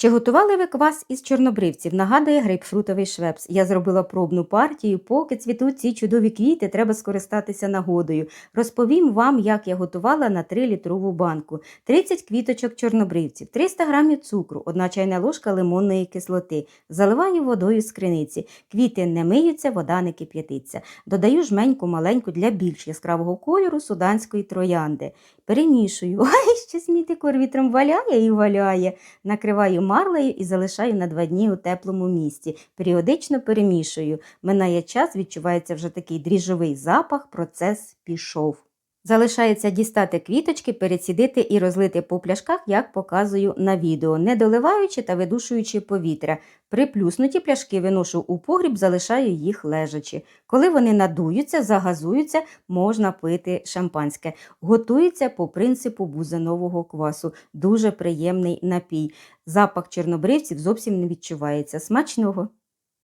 Чи готували ви квас із чорнобривців? Нагадує грейпфрутовий швепс. Я зробила пробну партію. Поки цвітуть ці чудові квіти, треба скористатися нагодою. Розповім вам, як я готувала на 3-літрову банку. 30 квіточок чорнобривців, 300 грамів цукру, 1 чайна ложка лимонної кислоти. Заливаю водою з криниці. Квіти не миються, вода не кип'ятиться. Додаю жменьку маленьку для більш яскравого кольору суданської троянди. Перемішую. Ай, ще мій декор вітром валяє і валяє. Накриваю марлею і залишаю на два дні у теплому місці. Періодично перемішую. Минає час, відчувається вже такий дріжовий запах, процес пішов. Залишається дістати квіточки, перецідити і розлити по пляшках, як показую на відео, не доливаючи та видушуючи повітря. Приплюснуті пляшки виношу у погріб, залишаю їх лежачи. Коли вони надуються, загазуються, можна пити шампанське. Готується по принципу бузинового квасу. Дуже приємний напій. Запах чорнобривців зовсім не відчувається. Смачного!